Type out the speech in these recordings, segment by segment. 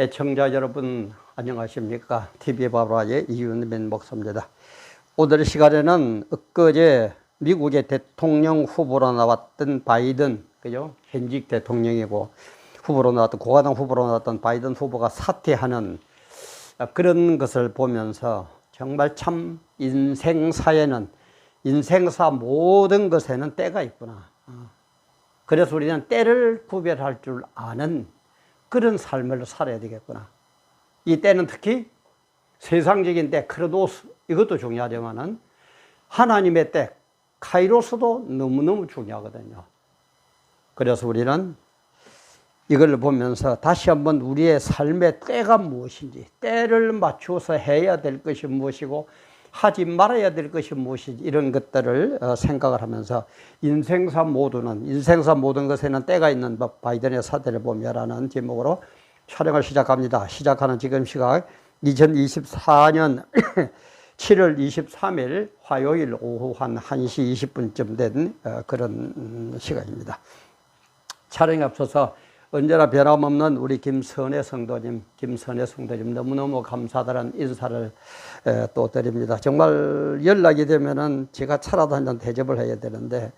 애청자 여러분 안녕하십니까? TV 바로의 이윤민 목사입니다. 오늘 시간에는 엊그제 미국의 대통령 후보로 나왔던 바이든, 그죠? 현직 대통령이고 후보로 나왔던 고가당 후보로 나왔던 바이든 후보가 사퇴하는 그런 것을 보면서 정말 참 인생사에는 인생사 모든 것에는 때가 있구나. 어. 그래서 우리는 때를 구별할 줄 아는 그런 삶을 살아야 되겠구나. 이 때는 특히 세상적인 때, 크로노스, 이것도 중요하지만은 하나님의 때, 카이로스도 너무너무 중요하거든요. 그래서 우리는 이걸 보면서 다시 한번 우리의 삶의 때가 무엇인지, 때를 맞추어서 해야 될 것이 무엇이고, 하지 말아야 될 것이 무엇인지, 이런 것들을 어, 생각을 하면서 인생사 모두는, 인생사 모든 것에는 때가 있는 법, 바이든의 사태를 보며라는 제목으로 촬영을 시작합니다. 시작하는 지금 시각 2024년 7월 23일 화요일 오후 한 1시 20분쯤 된 어, 그런 시간입니다. 촬영에 앞서서 언제나 변함없는 우리 김선혜 성도님, 김선혜 성도님 너무너무 감사드는 인사를 또 드립니다. 정말 연락이 되면은 제가 차라도 한 잔 대접을 해야 되는데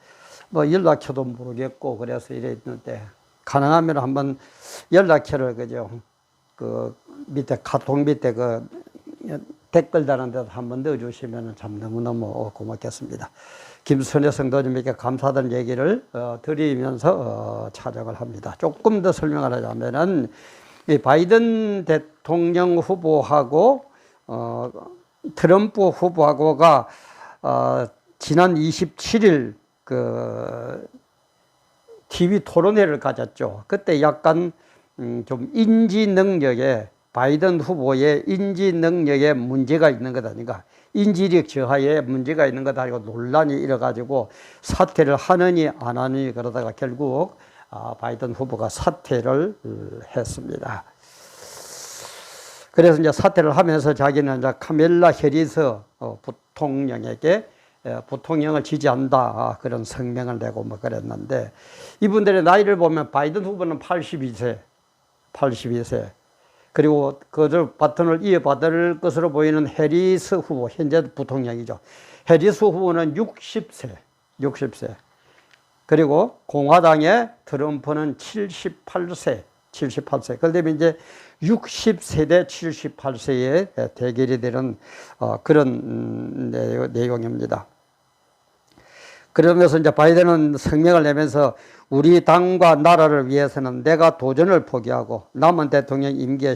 뭐 연락처도 모르겠고 그래서 이래 있는데 가능하면 한번 연락처를 그죠 그 밑에 카톡 밑에 그 댓글 다는 데도 한번 넣어주시면 참 너무너무 고맙겠습니다. 김선혜 성도님에게 감사드는 얘기를 어, 드리면서 어, 촬영을 합니다. 조금 더 설명을 하자면은 이 바이든 대통령 후보하고 어, 트럼프 후보하고가 어, 지난 27일 그 TV 토론회를 가졌죠. 그때 약간 음, 좀 인지 능력에 바이든 후보의 인지 능력에 문제가 있는 것 아닌가. 인지력 저하에 문제가 있는 것 아니고 논란이 일어가지고 사퇴를 하느니 안 하느니 그러다가 결국 아, 바이든 후보가 사퇴를 했습니다. 그래서 이제 사퇴를 하면서 자기는 이제 카멜라 해리스 어, 부통령에게 부통령을 지지한다 아, 그런 성명을 내고 뭐 그랬는데 이분들의 나이를 보면 바이든 후보는 82세, 82세 그리고 그들 바톤을 이어받을 것으로 보이는 해리스 후보, 현재 부통령이죠. 해리스 후보는 60세, 60세. 그리고 공화당의 트럼프는 78세, 78세. 그런데 이제 60세대 78세의 대결이 되는 어, 그런 음, 내용입니다. 그러면서 이제 바이든은 성명을 내면서 우리 당과 나라를 위해서는 내가 도전을 포기하고 남은 대통령 임기에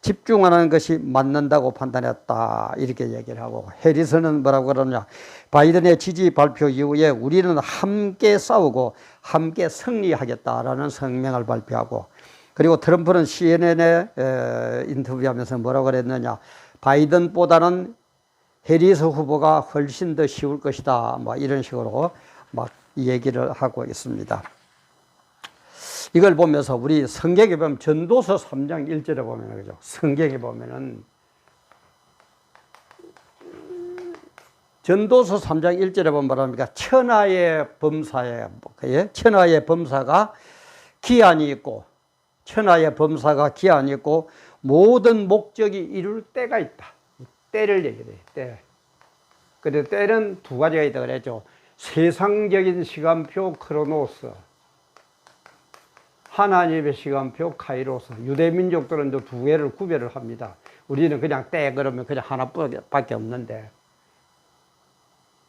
집중하는 것이 맞는다고 판단했다. 이렇게 얘기를 하고 해리스는 뭐라고 그러냐. 바이든의 지지 발표 이후에 우리는 함께 싸우고 함께 승리하겠다라는 성명을 발표하고 그리고 트럼프는 CNN에 인터뷰하면서 뭐라고 그랬느냐. 바이든보다는 해리스 후보가 훨씬 더 쉬울 것이다. 뭐 이런 식으로 막 얘기를 하고 있습니다. 이걸 보면서 우리 성경에 보면 전도서 3장 1절에 보면 그죠. 성경에 보면은 전도서 3장 1절에 보면 뭐랍니까? 천하의 범사에, 예? 천하의 범사가 기한이 있고, 천하의 범사가 기한이 있고, 모든 목적이 이룰 때가 있다. 때를 얘기해, 때. 그래, 때는 두 가지가 있다 그랬죠. 세상적인 시간표 크로노스. 하나님의 시간표 카이로스. 유대민족들은 두 개를 구별을 합니다. 우리는 그냥 때 그러면 그냥 하나밖에 없는데.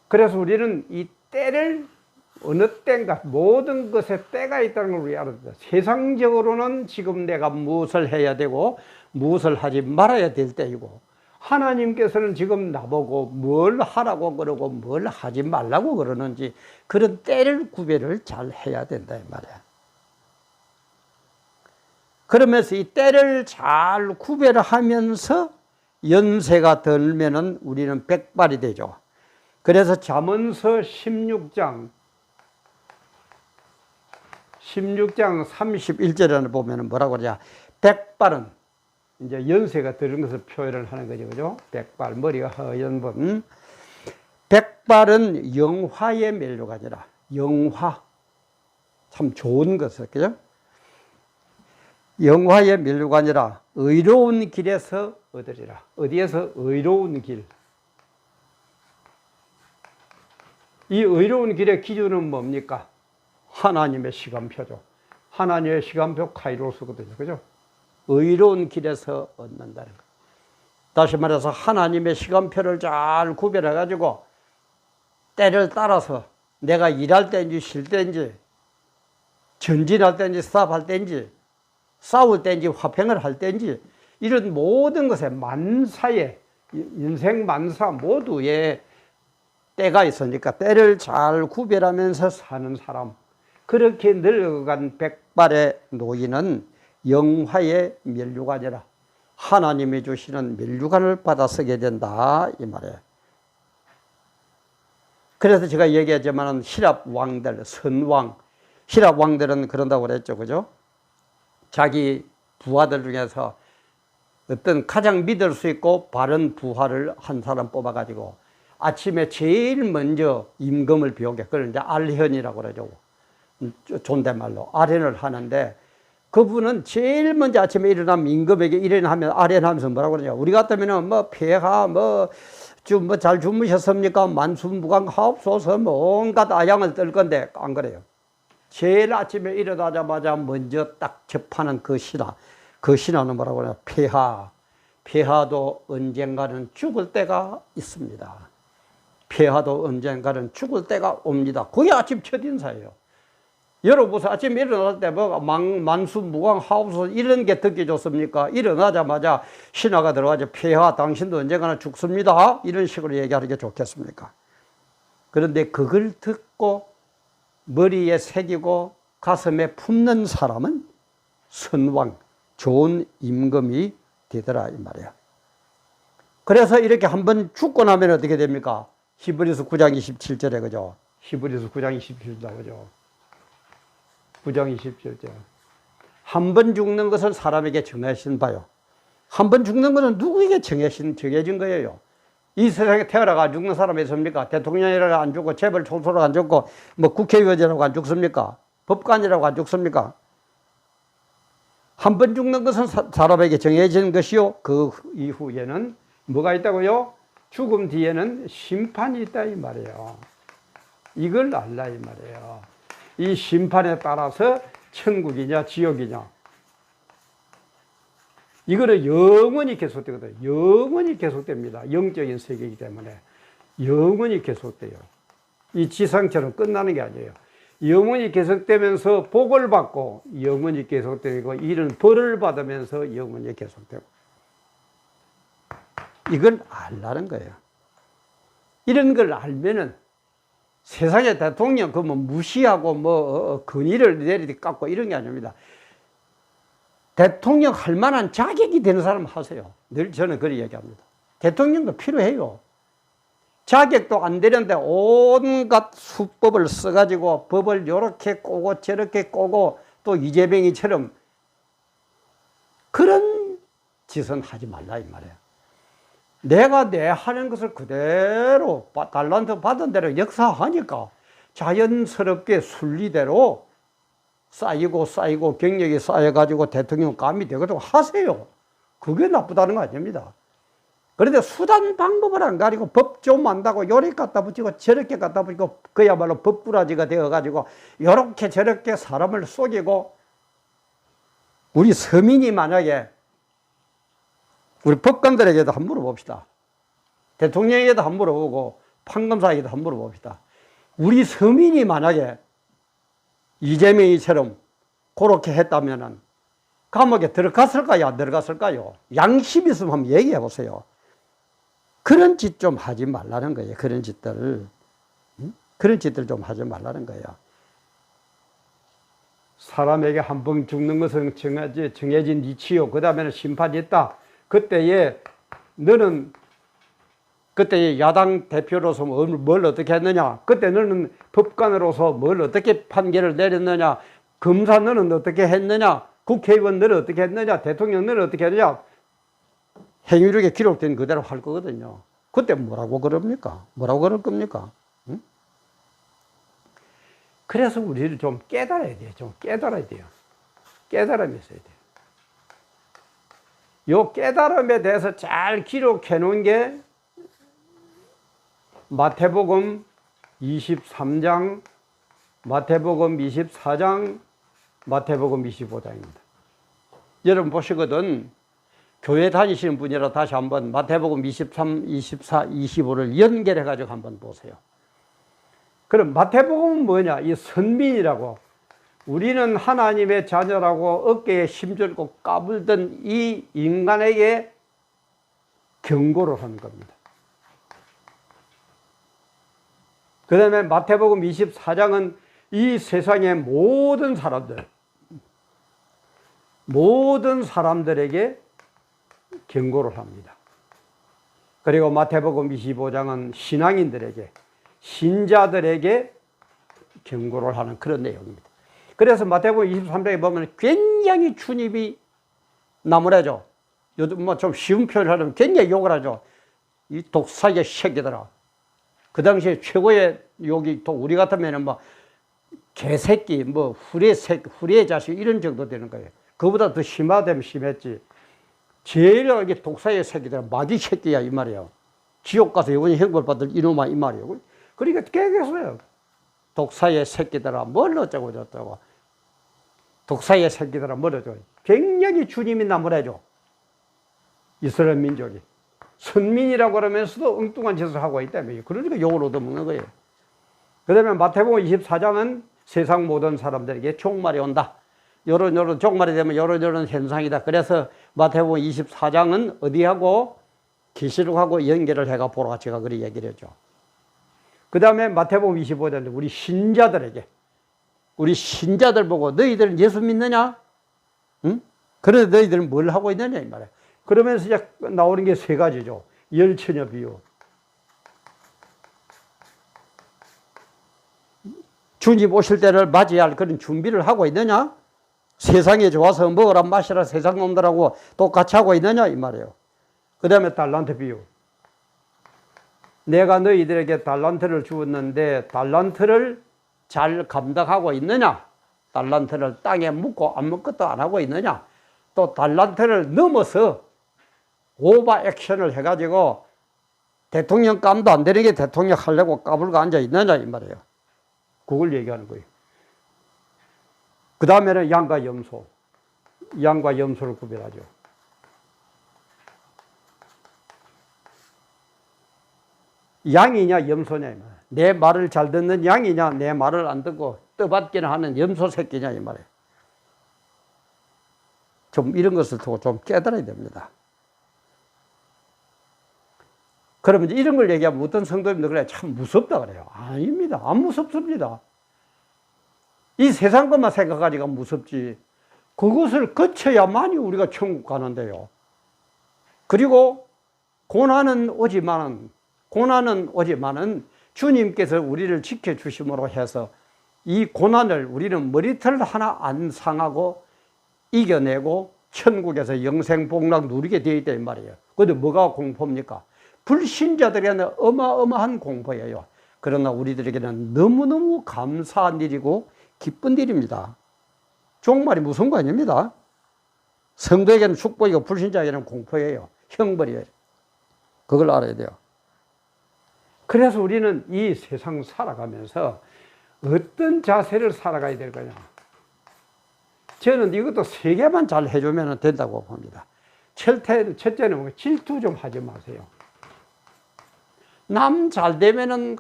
그래서 우리는 이 때를 어느 때인가 모든 것에 때가 있다는 걸 우리 알아야 돼. 세상적으로는 지금 내가 무엇을 해야 되고 무엇을 하지 말아야 될 때이고 하나님께서는 지금 나보고 뭘 하라고 그러고 뭘 하지 말라고 그러는지 그런 때를 구별을 잘 해야 된다 이 말이야. 그러면서 이 때를 잘 구별하면서 연세가 들면은 우리는 백발이 되죠. 그래서 잠언서 16장 16장 31절에 보면은 뭐라고 그러냐? 백발은 이제 연세가 들은 것을 표현을 하는 거죠. 그죠? 백발, 머리가 허연 분. 백발은 영화의 멜로가 아니라 영화. 참 좋은 것을, 그죠? 영화의 면류관이라 의로운 길에서 얻으리라. 어디에서 의로운 길? 이 의로운 길의 기준은 뭡니까? 하나님의 시간표죠. 하나님의 시간표 카이로스거든요. 그죠? 의로운 길에서 얻는다는 거. 다시 말해서 하나님의 시간표를 잘 구별해 가지고 때를 따라서 내가 일할 때인지 쉴 때인지 전진할 때인지 스탑할 때인지 싸울 때인지 화평을 할 때인지 이런 모든 것에 만사에 인생 만사 모두에 때가 있으니까 때를 잘 구별하면서 사는 사람 그렇게 늙어간 백발의 노인은 영화의 멸류관이라 하나님이 주시는 멸류관을 받아 쓰게 된다 이 말이에요. 그래서 제가 얘기하지만 히랍 왕들 선왕 히랍 왕들은 그런다고 그랬죠 그죠? 자기 부하들 중에서 어떤 가장 믿을 수 있고 바른 부하를 한 사람 뽑아가지고 아침에 제일 먼저 임금을 비우게 그걸 이제 알현이라고 그러죠 음, 존댓말로 아련을 하는데 그분은 제일 먼저 아침에 일어나면 임금에게 일어나면 아련하면서 뭐라고 그러냐 우리 같으면은 뭐 폐하 뭐좀뭐잘 주무셨습니까 만순무강 하옵소서 뭐 온갖 아양을 떨 건데 안 그래요 제일 아침에 일어나자마자 먼저 딱 접하는 그 신화. 그 신화는 뭐라고 하냐. 폐하. 폐하도 언젠가는 죽을 때가 있습니다. 폐하도 언젠가는 죽을 때가 옵니다. 그게 아침 첫 인사예요. 여러분 아침에 일어날 때 뭐 만수 무광 하우스 이런 게 듣기 좋습니까? 일어나자마자 신화가 들어가죠. 폐하 당신도 언젠가는 죽습니다. 이런 식으로 얘기하는 게 좋겠습니까? 그런데 그걸 듣고 머리에 새기고 가슴에 품는 사람은 선왕, 좋은 임금이 되더라 이 말이야. 그래서 이렇게 한번 죽고 나면 어떻게 됩니까? 히브리서 9장 27절에 그죠? 히브리서 9장 27절 그죠? 9장 27절. 한 번 죽는 것을 사람에게 정하신 바요. 한 번 죽는 것은 누구에게 정해진, 정해진 거예요. 이 세상에 태어나가 죽는 사람이 있습니까? 대통령이라고 안 죽고, 재벌 총수라고 안 죽고, 뭐 국회의원이라고 안 죽습니까? 법관이라고 안 죽습니까? 한 번 죽는 것은 사, 사람에게 정해진 것이요. 그 이후에는 뭐가 있다고요? 죽음 뒤에는 심판이 있다 이 말이에요. 이걸 알라 이 말이에요. 이 심판에 따라서 천국이냐 지옥이냐 이거는 영원히 계속되거든요. 영원히 계속됩니다. 영적인 세계이기 때문에 영원히 계속돼요. 이 지상처럼 끝나는 게 아니에요. 영원히 계속되면서 복을 받고 영원히 계속되고 이런 벌을 받으면서 영원히 계속되고 이걸 알라는 거예요. 이런 걸 알면은 세상의 대통령 그뭐 무시하고 뭐 근위를 내리 깎고 이런 게 아닙니다. 대통령 할 만한 자격이 되는 사람 하세요. 늘 저는 그렇게 얘기합니다. 대통령도 필요해요. 자격도 안 되는데 온갖 수법을 써가지고 법을 이렇게 꼬고 저렇게 꼬고 또 이재명이처럼 그런 짓은 하지 말라 이 말이에요. 내가 내 하는 것을 그대로 달란트 받은 대로 역사하니까 자연스럽게 순리대로 쌓이고 쌓이고 경력이 쌓여가지고 대통령 감이 되거든 하세요. 그게 나쁘다는 거 아닙니다. 그런데 수단 방법을 안 가리고 법 좀 안다고 요리 갖다 붙이고 저렇게 갖다 붙이고 그야말로 법꾸라지가 되어가지고 요렇게 저렇게 사람을 속이고 우리 서민이 만약에 우리 법관들에게도 한번 물어봅시다. 대통령에게도 한번 물어보고 판검사에게도 한번 물어봅시다. 우리 서민이 만약에 이재명이처럼 그렇게 했다면은 감옥에 들어갔을까요? 안 들어갔을까요? 양심 있으면 한번 얘기해 보세요. 그런 짓 좀 하지 말라는 거예요. 그런 짓들. 그런 짓들 좀 하지 말라는 거예요. 사람에게 한 번 죽는 것은 정해진 이치요. 그 다음에는 심판이 있다. 그때에 너는 그때 야당 대표로서 뭐뭘 어떻게 했느냐? 그때 너는 법관으로서 뭘 어떻게 판결을 내렸느냐? 검사 너는 어떻게 했느냐? 국회의원 너는 어떻게 했느냐? 대통령 너는 어떻게 했느냐? 행위력에 기록된 그대로 할 거거든요. 그때 뭐라고 그럽니까? 뭐라고 그럴 겁니까? 응? 그래서 우리를 좀 깨달아야 돼요. 좀 깨달아야 돼요. 깨달음이 있어야 돼요. 요 깨달음에 대해서 잘 기록해 놓은 게 마태복음 23장, 마태복음 24장, 마태복음 25장입니다. 여러분 보시거든 교회 다니시는 분이라 다시 한번 마태복음 23, 24, 25를 연결해 가지고 한번 보세요. 그럼 마태복음은 뭐냐? 이 선민이라고 우리는 하나님의 자녀라고 어깨에 힘줄고 까불던 이 인간에게 경고를 하는 겁니다. 그 다음에 마태복음 24장은 이 세상의 모든 사람들, 모든 사람들에게 경고를 합니다. 그리고 마태복음 25장은 신앙인들에게, 신자들에게 경고를 하는 그런 내용입니다. 그래서 마태복음 23장에 보면 굉장히 주님이 나무라죠. 요즘 뭐 좀 쉬운 표현을 하면 굉장히 욕을 하죠. 이 독사의 새끼들아. 그 당시에 최고의 욕이 또 우리 같으면은 뭐 개새끼, 뭐 후레 새끼, 후레 자식 이런 정도 되는 거예요. 그보다 더 심하다면 심했지. 제일 이게 독사의 새끼들은 마귀 새끼야 이 말이에요. 지옥 가서 영원히 형벌 받을 이놈아 이 말이에요. 그러니까 깨겠어요. 독사의 새끼들아 뭘 어쩌고 저쩌고. 독사의 새끼들아 뭘 어쩌고. 굉장히 주님이 나무래죠. 이스라엘 민족이. 선민이라고 그러면서도 엉뚱한 짓을 하고 있다며. 그러니까 욕을 얻어먹는 거예요. 그 다음에 마태복음 24장은 세상 모든 사람들에게 종말이 온다. 요런 요런 종말이 되면 요런 요런 현상이다. 그래서 마태복음 24장은 어디하고 계시록하고 연결을 해가 보러 같이가 그리 얘기를 해줘. 그 다음에 마태복음 25장은 우리 신자들에게 우리 신자들 보고 너희들은 예수 믿느냐? 응? 그런데 너희들은 뭘 하고 있느냐 이 말이야. 그러면서 이제 나오는 게 세 가지죠. 열처녀 비유. 주님 오실 때를 맞이할 그런 준비를 하고 있느냐? 세상에 좋아서 먹으라 마시라 세상 놈들하고 똑같이 하고 있느냐 이 말이에요. 그 다음에 달란트 비유. 내가 너희들에게 달란트를 주었는데 달란트를 잘 감당하고 있느냐? 달란트를 땅에 묻고 아무것도 안 하고 있느냐? 또 달란트를 넘어서 오버 액션을 해가지고 대통령 감도 안 되는 게 대통령 하려고 까불고 앉아 있느냐 이 말이에요. 그걸 얘기하는 거예요. 그 다음에는 양과 염소. 양과 염소를 구별하죠. 양이냐 염소냐 이 말이에요. 내 말을 잘 듣는 양이냐 내 말을 안 듣고 떠받기는 하는 염소 새끼냐 이 말이에요. 좀 이런 것을 두고 좀 깨달아야 됩니다. 그러면 이런 걸 얘기하면 어떤 성도님들 그래 참 무섭다 그래요. 아닙니다. 안 무섭습니다. 이 세상 것만 생각하니까 무섭지. 그것을 거쳐야만이 우리가 천국 가는데요. 그리고 고난은 오지만은 고난은 오지만은 주님께서 우리를 지켜주심으로 해서 이 고난을 우리는 머리털 하나 안 상하고 이겨내고 천국에서 영생복락 누리게 되어 있다 이 말이에요. 근데 뭐가 공포입니까? 불신자들에게는 어마어마한 공포예요. 그러나 우리들에게는 너무너무 감사한 일이고 기쁜 일입니다. 종말이 거 아닙니다. 성도에게는 축복이고 불신자에게는 공포예요. 형벌이에요. 그걸 알아야 돼요. 그래서 우리는 이 세상 살아가면서 어떤 자세를 살아가야 될 거냐. 저는 이것도 세 개만 잘 해주면 된다고 봅니다. 첫째, 첫째는 뭐 질투 좀 하지 마세요. 남 잘 되면은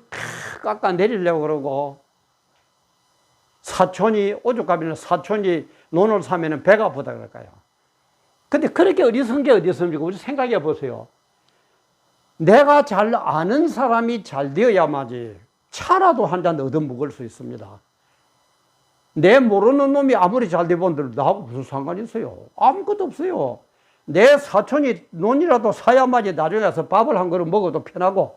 깎아 내리려고 그러고 사촌이 오죽하면 사촌이 논을 사면은 배가 아프다 그럴까요? 근데 그렇게 어리석은 게 어디 있습니까? 우리 생각해 보세요. 내가 잘 아는 사람이 잘 되어야만이 차라도 한 잔 얻어 먹을 수 있습니다. 내 모르는 놈이 아무리 잘 되본들 나하고 무슨 상관이 있어요? 아무것도 없어요. 내 사촌이 논이라도 사야만이 나중에 가서 밥을 한 그릇 먹어도 편하고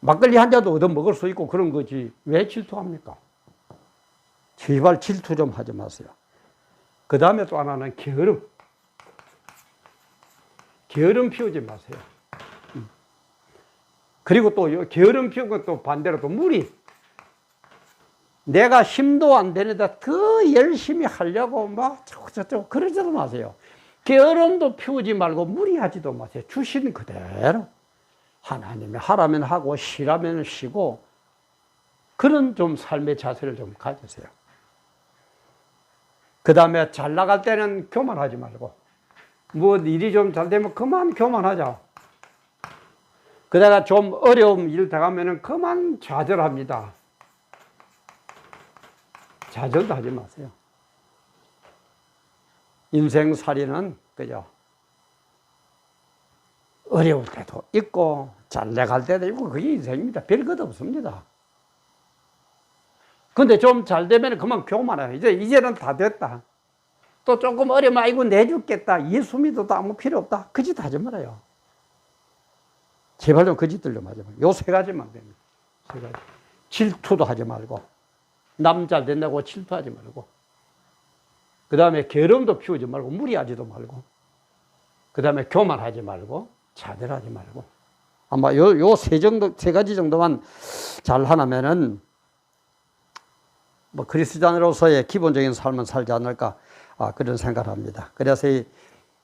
막걸리 한 잔도 얻어 먹을 수 있고 그런 거지. 왜 질투합니까? 제발 질투 좀 하지 마세요. 그 다음에 또 하나는 게으름. 게으름 피우지 마세요. 음. 그리고 또 게으름 피우고 또 반대로 또 무리. 내가 힘도 안 되는데 더 열심히 하려고 막 저쩌고 그러지도 마세요. 게으름도 피우지 말고 무리하지도 마세요. 주신 그대로. 하나님이 하라면 하고 쉬라면 쉬고 그런 좀 삶의 자세를 좀 가지세요. 그 다음에 잘 나갈 때는 교만하지 말고 뭐 일이 좀 잘 되면 그만 교만하자. 그다가 좀 어려움 일 당하면은 그만 좌절합니다. 좌절도 하지 마세요. 인생살이는 그죠? 어려울 때도 있고 잘 나갈 때도 있고 그게 인생입니다. 별것 없습니다. 근데 좀 잘 되면 그만 교만해요. 이제 이제는 다 됐다. 또 조금 어려면 아이고 내 죽겠다. 예수 믿어도 아무 필요 없다. 그 짓 하지 말아요. 제발 좀그 짓들 좀 하지 말고. 요 세 가지만 됩니다. 세 가지. 질투도 하지 말고. 남잘 된다고 질투하지 말고. 그 다음에 게으름도 피우지 말고. 무리하지도 말고. 그 다음에 교만하지 말고. 자들하지 말고. 아마 요, 요 세 정도, 세 가지 정도만 잘 하나면은 뭐 그리스도인으로서의 기본적인 삶은 살지 않을까 아, 그런 생각을 합니다. 그래서 이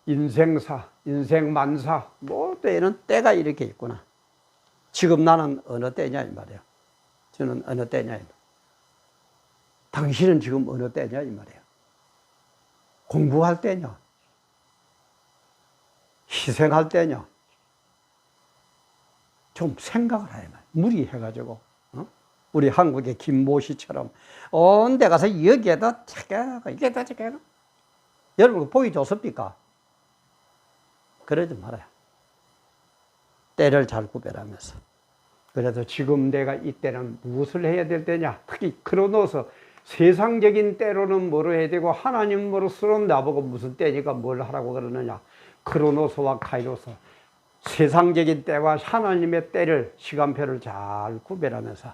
인생사, 인생만사, 뭐 때는 때가 이렇게 있구나. 지금 나는 어느 때냐 이 말이야. 저는 어느 때냐 이 말. 당신은 지금 어느 때냐 이 말이야. 공부할 때냐? 희생할 때냐? 좀 생각을 해야 말. 무리해가지고. 어? 우리 한국의 김모 씨처럼 온데 가서 여기에다 저게가 이게다 저게가 여러분 보기 좋습니까? 그러지 말아요. 때를 잘 구별하면서. 그래도 지금 내가 이때는 무엇을 해야 될 때냐? 특히 크로노스 세상적인 때로는 뭐로 해야 되고 하나님으로서는 나보고 무슨 때니까 뭘 하라고 그러느냐? 크로노스와 카이로스 세상적인 때와 하나님의 때를 시간표를 잘 구별하면서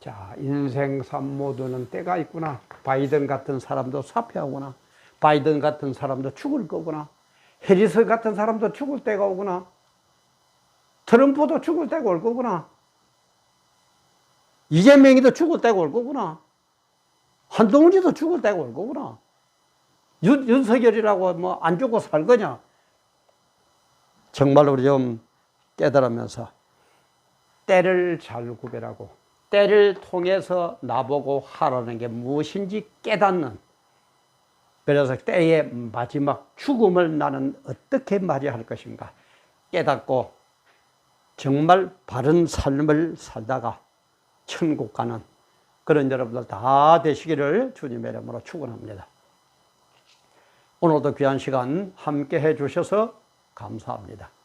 자 인생 삶 모두는 때가 있구나. 바이든 같은 사람도 사퇴하구나. 바이든 같은 사람도 죽을 거구나. 해리스 같은 사람도 죽을 때가 오구나. 트럼프도 죽을 때가 올 거구나. 이재명이도 죽을 때가 올 거구나. 한동훈이도 죽을 때가 올 거구나. 윤, 윤석열이라고 뭐 안 죽고 살 거냐? 정말 우리 좀 깨달으면서 때를 잘 구별하고 때를 통해서 나보고 하라는 게 무엇인지 깨닫는 그래서 때의 마지막 죽음을 나는 어떻게 맞이할 것인가 깨닫고 정말 바른 삶을 살다가 천국 가는 그런 여러분들 다 되시기를 주님의 이름으로 축원합니다. 오늘도 귀한 시간 함께 해 주셔서 감사합니다.